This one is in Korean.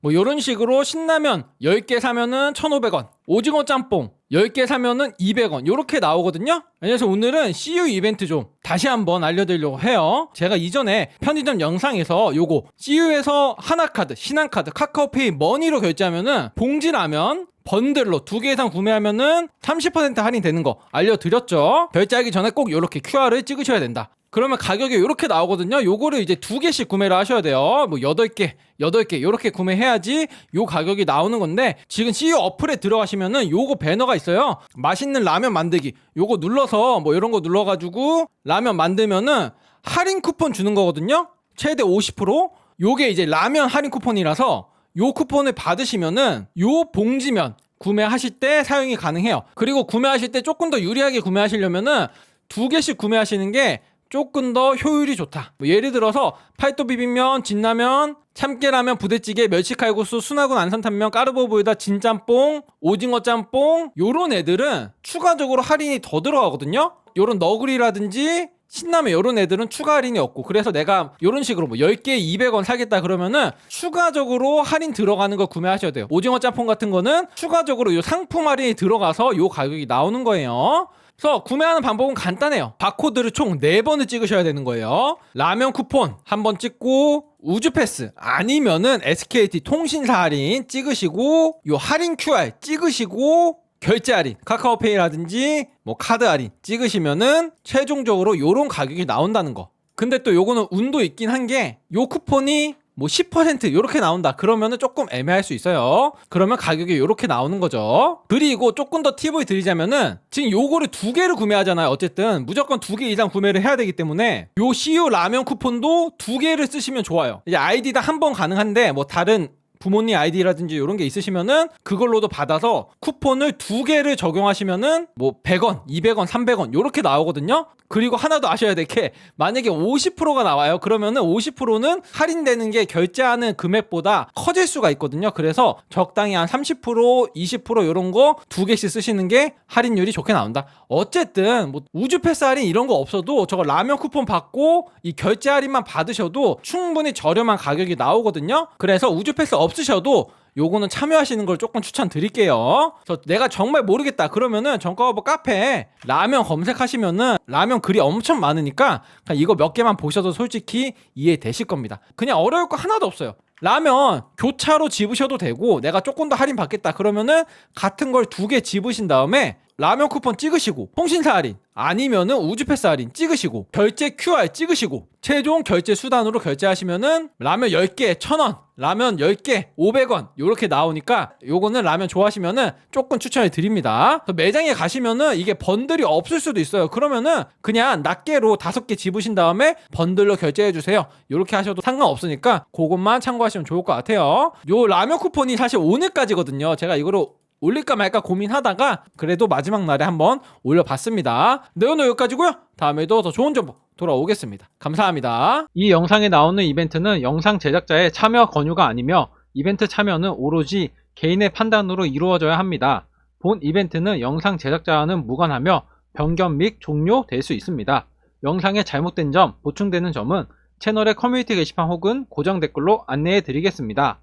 뭐 이런 식으로 신라면 10개 사면은 1,500원. 오징어 짬뽕 10개 사면은 200원. 요렇게 나오거든요. 그래서 오늘은 CU 이벤트 좀 다시 한번 알려드리려고 해요. 제가 이전에 편의점 영상에서 요거 CU에서 하나카드, 신한카드, 카카오페이 머니로 결제하면은 봉지라면 번들로 두 개 이상 구매하면은 30% 할인되는 거 알려드렸죠. 결제하기 전에 꼭 이렇게 QR을 찍으셔야 된다. 그러면 가격이 이렇게 나오거든요. 요거를 이제 두 개씩 구매를 하셔야 돼요. 뭐 여덟 개, 여덟 개 이렇게 구매해야지 요 가격이 나오는 건데 지금 CU 어플에 들어가시면은 요거 배너가 있어요. 맛있는 라면 만들기. 요거 눌러서 뭐 이런 거 눌러 가지고 라면 만들면은 할인 쿠폰 주는 거거든요. 최대 50%. 요게 이제 라면 할인 쿠폰이라서 요 쿠폰을 받으시면은 요 봉지면 구매하실 때 사용이 가능해요. 그리고 구매하실 때 조금 더 유리하게 구매하시려면은 두 개씩 구매하시는 게 조금 더 효율이 좋다. 뭐 예를 들어서 팔도 비빔면, 진라면, 참깨라면, 부대찌개, 멸치칼국수, 순하군 안산탕면, 까르보보에다 진짬뽕, 오징어 짬뽕 요런 애들은 추가적으로 할인이 더 들어가거든요. 요런 너구리라든지 신라면 요런 애들은 추가 할인이 없고 그래서 내가 요런 식으로 뭐 10개에 200원 사겠다 그러면은 추가적으로 할인 들어가는 거 구매하셔야 돼요. 오징어 짬뽕 같은 거는 추가적으로 요 상품 할인이 들어가서 요 가격이 나오는 거예요. 그래서 구매하는 방법은 간단해요. 바코드를 총 4번을 찍으셔야 되는 거예요. 라면 쿠폰 한 번 찍고 우주 패스 아니면은 SKT 통신사 할인 찍으시고 요 할인 QR 찍으시고 결제 할인 카카오페이라든지 뭐 카드 할인 찍으시면은 최종적으로 요런 가격이 나온다는 거. 근데 또 요거는 운도 있긴 한 게 요 쿠폰이 뭐 10% 요렇게 나온다. 그러면은 조금 애매할 수 있어요. 그러면 가격이 요렇게 나오는 거죠. 그리고 조금 더 팁을 드리자면은 지금 요거를 두 개를 구매하잖아요. 어쨌든 무조건 두 개 이상 구매를 해야 되기 때문에 요 CU 라면 쿠폰도 두 개를 쓰시면 좋아요. 이제 아이디다 한 번 가능한데 뭐 다른 부모님 아이디라든지 이런 게 있으시면은 그걸로도 받아서 쿠폰을 두 개를 적용하시면은 뭐 100원, 200원, 300원 요렇게 나오거든요. 그리고 하나 더 아셔야 될 게 만약에 50%가 나와요. 그러면은 50%는 할인되는 게 결제하는 금액보다 커질 수가 있거든요. 그래서 적당히 한 30%, 20% 요런 거 두 개씩 쓰시는 게 할인율이 좋게 나온다. 어쨌든 뭐 우주 패스 할인 이런 거 없어도 저거 라면 쿠폰 받고 이 결제 할인만 받으셔도 충분히 저렴한 가격이 나오거든요. 그래서 우주 패스 없 으셔도 요거는 참여하시는 걸 조금 추천드릴게요. 저 내가 정말 모르겠다. 그러면은 정가오버 카페에 라면 검색하시면은 라면 글이 엄청 많으니까 그냥 이거 몇 개만 보셔도 솔직히 이해되실 겁니다. 그냥 어려울 거 하나도 없어요. 라면 교차로 집으셔도 되고 내가 조금 더 할인 받겠다 그러면은 같은 걸 두 개 집으신 다음에 라면 쿠폰 찍으시고 통신사 할인 아니면은 우주패스 할인 찍으시고 결제 QR 찍으시고 최종 결제 수단으로 결제하시면은 라면 10개 1000원 라면 10개 500원 요렇게 나오니까 요거는 라면 좋아하시면은 조금 추천해 드립니다. 매장에 가시면은 이게 번들이 없을 수도 있어요. 그러면은 그냥 낱개로 다섯 개 집으신 다음에 번들로 결제해 주세요. 요렇게 하셔도 상관없으니까 그것만 참고하시면 좋을 것 같아요. 요 라면 쿠폰이 사실 오늘까지거든요. 제가 이거로 올릴까 말까 고민하다가 그래도 마지막 날에 한번 올려봤습니다. 네 오늘 여기까지고요. 다음에도 더 좋은 정보 돌아오겠습니다. 감사합니다. 이 영상에 나오는 이벤트는 영상 제작자의 참여 권유가 아니며 이벤트 참여는 오로지 개인의 판단으로 이루어져야 합니다. 본 이벤트는 영상 제작자와는 무관하며 변경 및 종료될 수 있습니다. 영상에 잘못된 점, 보충되는 점은 채널의 커뮤니티 게시판 혹은 고정 댓글로 안내해 드리겠습니다.